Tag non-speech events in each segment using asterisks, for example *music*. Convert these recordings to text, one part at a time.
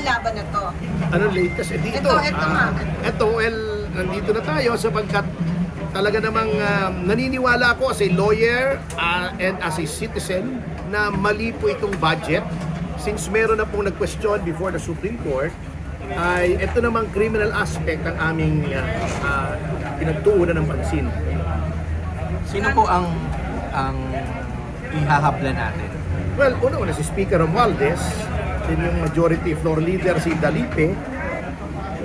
ang laban na to? Anong latest? Eh, dito. Ito, ito nga. ito, well, nandito na tayo sapagkat talaga namang um, naniniwala ako as a lawyer uh, and as a citizen na mali po itong budget. Since meron na pong nag-question before the Supreme Court, ay ito namang criminal aspect ang aming uh, uh, pinagtuunan ng pansin. Sino po ang ang ihahabla natin? Well, una-una si Speaker Romualdez, then yung majority floor leader si Dalipe,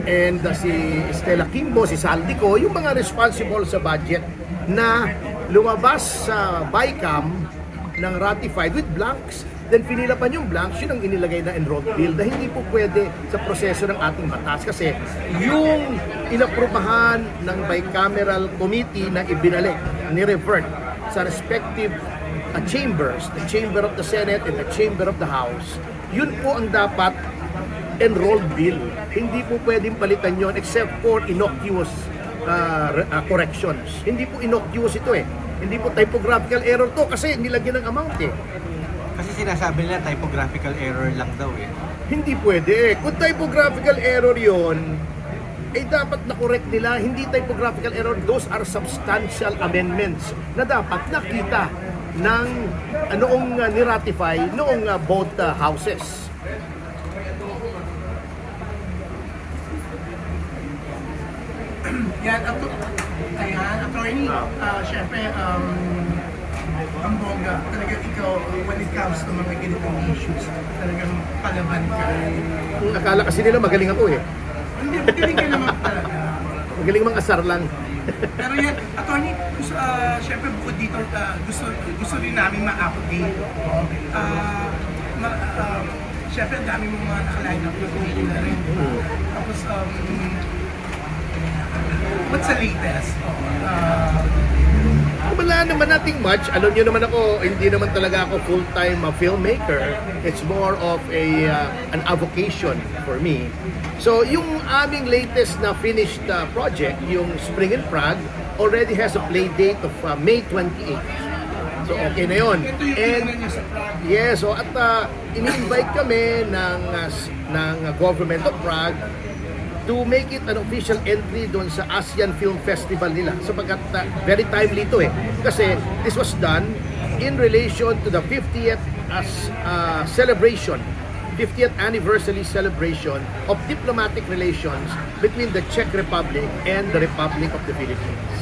and uh, si Estela Kimbo, si Saldico, yung mga responsible sa budget na lumabas sa BICAM ng ratified with blanks, then pinila pa yung blanks, yun ang inilagay na enrolled bill na hindi po pwede sa proseso ng ating batas. Kasi yung inaprubahan ng bicameral committee na ibinalik, ni-revert sa respective uh, chambers, the chamber of the Senate and the chamber of the House, yun po ang dapat enrolled bill. Hindi po pwedeng palitan yon except for innocuous uh, uh, corrections. Hindi po innocuous ito eh. Hindi po typographical error to kasi nilagyan ng amount eh. Kasi sinasabi nila typographical error lang daw eh. Hindi pwede. Kung typographical error yon, eh dapat na-correct nila. Hindi typographical error. Those are substantial amendments na dapat nakita ng uh, noong uh, ni-ratify noong uh, both uh, houses. *clears throat* Yan, ato, ayan, attorney, ah, syempre, um, ang bongga, talaga ikaw, when it comes to mga ganitong issues, talagang palaban ka. Akala kasi nila magaling ako eh. Hindi, magaling ka naman talaga. Magaling mang asar lang. Pero yan, attorney, gusto, ah, syempre bukod dito, ah, gusto, gusto rin namin ma-update. Ah, ma, um, syempre, ang dami mong mga nakaline up na na rin. Tapos, um, what's the latest? Ah, Wala naman nating much. Alam niyo naman ako, hindi naman talaga ako full-time uh, filmmaker. It's more of a uh, an avocation for me. So, yung aming latest na finished uh, project, yung Spring in Prague, already has a play date of uh, May 28. So, okay na yung And. Yes, so at uh, ini-invite kami ng uh, ng uh, government of Prague to make it an official entry doon sa ASEAN Film Festival nila. Sapagkat uh, very timely ito eh. Kasi this was done in relation to the 50th as uh, celebration 50th anniversary celebration of diplomatic relations between the Czech Republic and the Republic of the Philippines.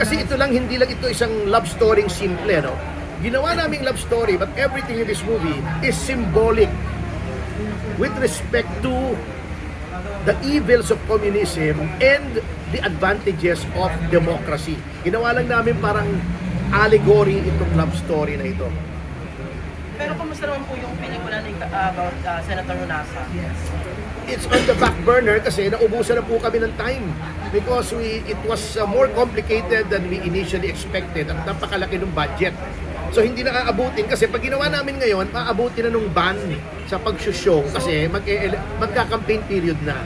Kasi ito lang, hindi lang ito isang love story simple, no? Ginawa naming love story, but everything in this movie is symbolic with respect to the evils of communism and the advantages of democracy. Ginawa lang namin parang allegory itong love story na ito. Pero kumusta naman po yung pelikula ni uh, about uh, Senator Honasa? It's on the back burner kasi naubusan na po kami ng time because we it was uh, more complicated than we initially expected at napakalaki ng budget. So hindi na aabutin kasi pag ginawa namin ngayon, aabutin na nung ban sa pag-show. Kasi mag magka-campaign period na.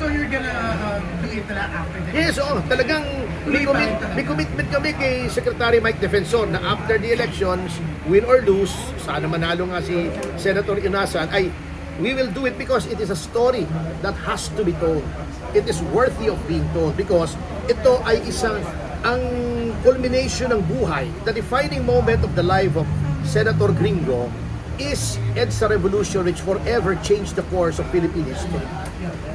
So you're gonna uh, do it na after the Yes, oo, talagang may, commit, may commitment kami kay Secretary Mike Defensor na after the elections, win or lose, sana manalo nga si Senator Inasan, ay we will do it because it is a story that has to be told. It is worthy of being told because ito ay isang ang culmination ng buhay, the defining moment of the life of Senator Gringo is EDSA Revolution which forever changed the course of Philippine history.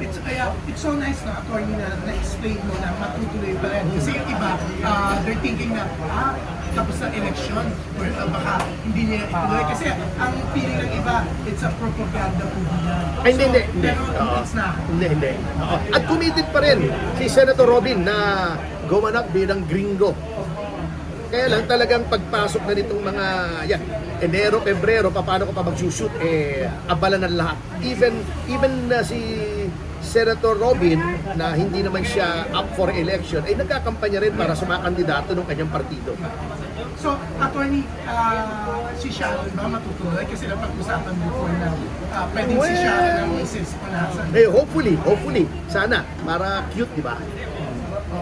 It's, kaya, it's so nice na, attorney, na na-explain mo na matutuloy pa rin. Kasi yung iba, uh, they're thinking na, ah, tapos na election, or uh, baka hindi niya ituloy. Kasi ang feeling ng iba, it's a propaganda na. Ay, hindi, hindi. Pero Oo. it's not. Hindi, hindi. At committed pa rin si Senator Robin na gumanap bilang gringo. Kaya lang talagang pagpasok na nitong mga, yan, Enero, Pebrero, paano ko pa mag-shoot, eh, abala na lahat. Even, even na si Senator Robin, na hindi naman siya up for election, ay nagkakampanya rin para sa mga kandidato ng kanyang partido. So, attorney, uh, si Sharon ba matutuloy? Kasi napag-usapan before na uh, pwedeng si Well, Sharon ang. Panasan. Eh, hopefully, hopefully, sana, para cute, di ba?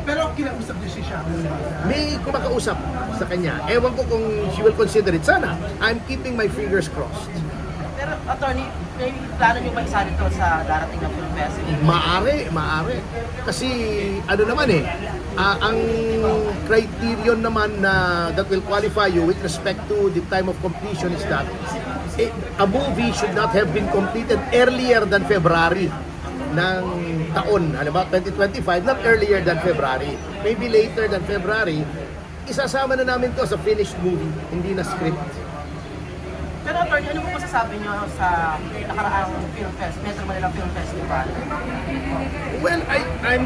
Pero kinausap niyo si Sharon ba? may kumakausap sa kanya. Ewan ko kung she will consider it. Sana. I'm keeping my fingers crossed. Pero attorney, may plano nyo ba isa dito sa darating na film festival? Maari, maari. Kasi ano naman eh, ah, ang criterion naman na that will qualify you with respect to the time of completion is that eh, a movie should not have been completed earlier than February ng taon, alam ba, 2025, not earlier than February. Maybe later than February, isasama na namin to sa finished movie, hindi na script. Pero attorney, ano po masasabi nyo sa nakaraang film fest, Metro Manila Film Festival? Well, I, I'm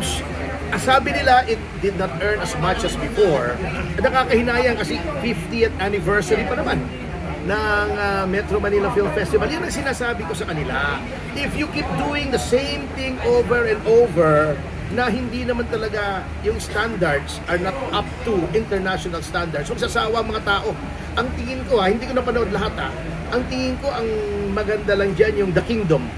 sabi nila it did not earn as much as before. Nakakahinayang kasi 50th anniversary pa naman ng ah, Metro Manila Film Festival. Yan ang sinasabi ko sa kanila. If you keep doing the same thing over and over, na hindi naman talaga yung standards are not up to international standards. Magsasawa mga tao. Ang tingin ko ha, hindi ko napanood lahat ha, ang tingin ko ang maganda lang dyan yung The Kingdom.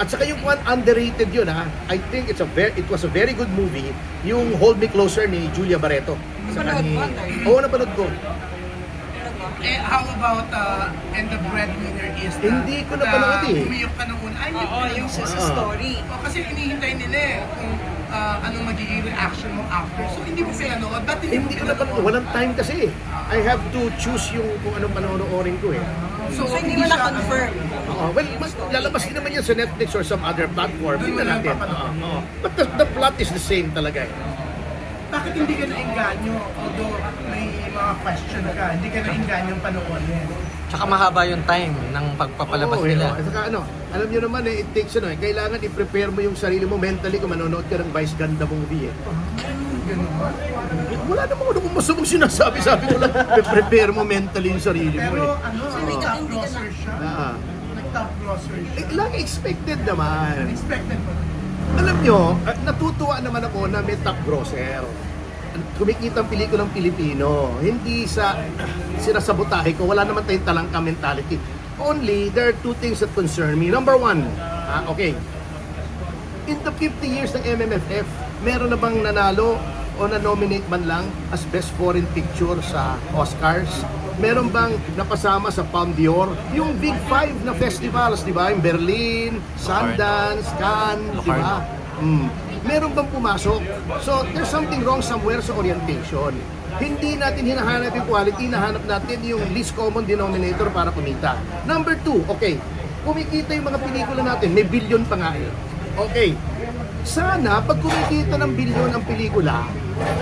At saka yung one underrated yun ha. I think it's a very it was a very good movie. Yung Hold Me Closer ni Julia Barreto. Napanood Atty? Oo, napanood ko. Eh, how about, uh, and the breadwinner is the... Hindi ko napanood eh. Umiyok ka noon. Ay, Oo, yung napanood. sa Ah. story. O, kasi hinihintay nila eh kung uh, anong magiging reaction mo after. So, hindi mo pinanood. Ba't hindi, Hindi ko mo napanood. Walang time kasi. I have to choose yung kung anong panonoorin ko eh. So, So, hindi mo siya- na-confirm. Oo, well, mas, lalabas din naman yan sa Netflix or some other platform. Doon mo Tingnan lang natin. papanood. Oo, oo. But the, the plot is the same talaga eh. Bakit hindi ka nainganyo? Although may mga question ka, hindi ka nainganyo panoorin. Tsaka mahaba yung time ng pagpapalabas Oo, eh, nila. At saka ano, alam nyo naman eh, it takes ano eh, kailangan i-prepare mo yung sarili mo mentally kung manonood ka ng Vice Ganda movie eh. Ganun ba? Wala namang ano kung masubog sinasabi, sabi ko lang, prepare mo mentally yung sarili mo Pero eh. ano, hindi ka- top hindi ka grosser siya. Ah. Nag-top grosser siya. Eh, lang expected naman. Expected mo. Alam nyo, ah, natutuwa naman ako na may top grosser. Kumikita ang pelikulang Pilipino. Hindi sa sinasabotahe ko. Wala naman tayong talangka mentality. Only, there are two things that concern me. Number one, ah, okay, in the 50 years ng MMFF, meron na bang nanalo o na-nominate man lang as Best Foreign Picture sa Oscars? Meron bang napasama sa Palme d'Or? Yung Big Five na festivals, di ba? Yung Berlin, Sundance, Cannes, di ba? Mm. Meron bang pumasok? So, there's something wrong somewhere sa orientation. Hindi natin hinahanap yung quality, hinahanap natin yung least common denominator para kumita. Number two, okay, kumikita yung mga pelikula natin, may billion pa nga eh. Okay, sana pag kumikita ng bilyon ang pelikula,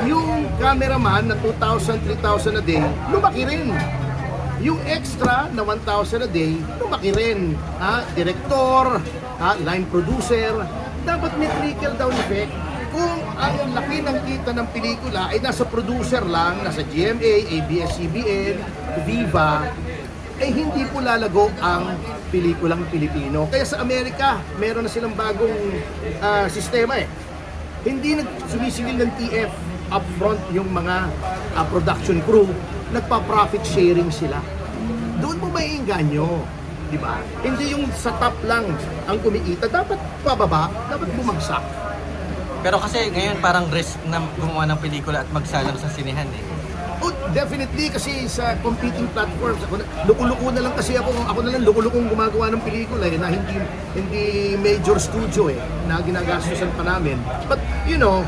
yung cameraman na 2,000, 3,000 a day, lumaki rin. Yung extra na 1,000 a day, lumaki rin. Ha? Director, ha? line producer, dapat may trickle down effect. Kung ang laki ng kita ng pelikula ay nasa producer lang, nasa GMA, ABS-CBN, Viva, eh hindi po lalago ang pelikulang Pilipino. Kaya sa Amerika, meron na silang bagong ah, sistema eh. Hindi nag sumisingil ng TF upfront yung mga ah, production crew, nagpa-profit sharing sila. Doon mo maiinganyo, di ba? Hindi yung sa top lang ang kumikita, dapat pababa, dapat bumagsak. Pero kasi ngayon parang risk na gumawa ng pelikula at magsalang sa sinihan eh. Oh, definitely kasi sa competing platforms ako na, luko-luko na lang kasi ako ako na lang luko-lukong gumagawa ng pelikula eh, na hindi hindi major studio eh na ginagastusan pa namin. But you know,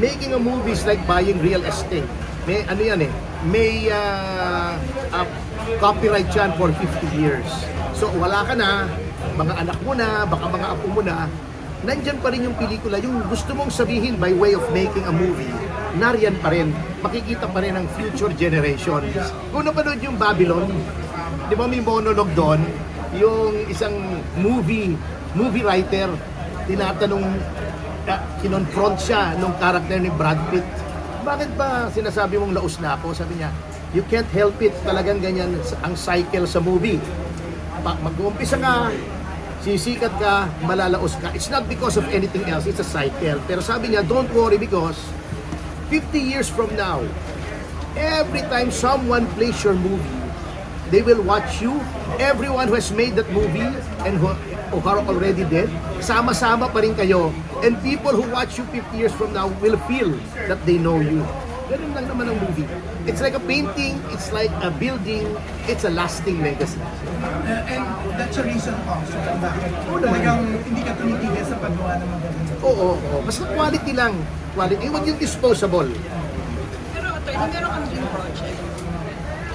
making a movie is like buying real estate. May ano yan eh, may ah, ah, copyright yan for 50 years. So wala ka na, mga anak mo na, baka mga apo mo na, nandyan pa rin yung pelikula, yung gusto mong sabihin by way of making a movie, nariyan pa rin, makikita pa rin ang future generations. Kung napanood yung Babylon, di ba may monologue doon, yung isang movie, movie writer, tinatanong, uh, kinonfront siya nung karakter ni Brad Pitt. Bakit ba sinasabi mong laos na ako? Sabi niya, you can't help it, talagang ganyan ang cycle sa movie mag-uumpisa ka, sisikat ka, malalaos ka. It's not because of anything else, it's a cycle. Pero sabi niya, don't worry because 50 years from now, every time someone plays your movie, they will watch you. Everyone who has made that movie and who, who are already dead, sama-sama pa rin kayo. And people who watch you 50 years from now will feel that they know you. Ganun lang naman ang movie. it's like a painting, it's like a building, it's a lasting legacy. Uh, and that's a reason also kung bakit talagang hindi ka tumitigil sa paggawa ng mga ganun. Oo, oo. Basta quality lang. Quality. Huwag yung disposable. Pero attorney, meron kang dream project.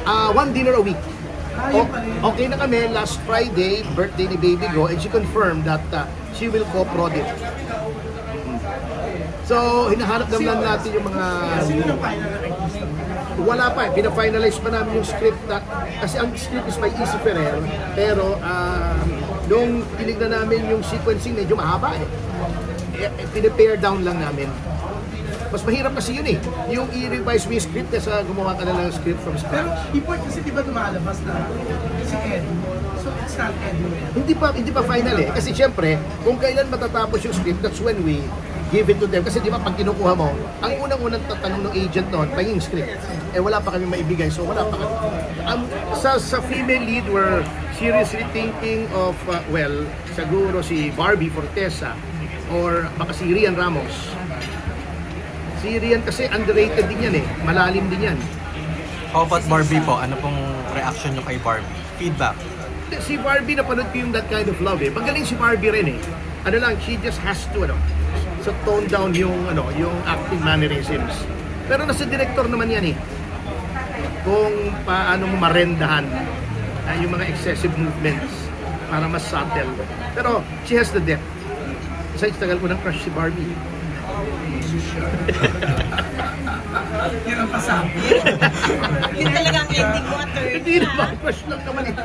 Ah, one dinner a week. O- okay na kami last Friday, birthday ni Baby Go, and she confirmed that uh, she will co-prod it. So, hinahanap naman natin yung mga... Sino ng final na artist? Wala pa eh. Pina-finalize pa namin yung script na, kasi ang script is by Easy Ferrer, pero ah, nung tinignan namin yung sequencing, medyo mahaba eh. eh, eh, pinipare down lang namin. Mas mahirap kasi yun eh. Yung i-revise mo yung script kasi gumawa ka na ng script from Pero scratch. import kasi di ba lumalabas na si Eddie. So it's not Eddie yet. Hindi pa hindi pa final eh. Kasi syempre, kung kailan matatapos yung script, that's when we give it to them. Kasi di ba pag kinukuha mo, ang unang-unang tatanong ng agent noon, pahing script. Eh wala pa kami maibigay, so wala pa kami. Um, sa, sa female lead, we're seriously thinking of, uh, well, siguro si Barbie Fortesa or baka si Rian Ramos. Si Rian kasi underrated din yan eh. Malalim din yan. How about Barbie po? Ano pong reaction nyo kay Barbie? Feedback? si Barbie napanood ko yung that kind of love eh. Magaling si Barbie rin eh. Ano lang, she just has to ano, so tone down yung ano, yung acting mannerisms. Pero nasa director naman yan eh. Kung paano mo marendahan ah, yung mga excessive movements para mas subtle. Pero she has the depth. Besides, tagal ko ng crush si Barbie. Yan *laughs* ang pasabi. *laughs* Yun talaga ang ending mo, attorney. Hindi naman, crush lang naman eh.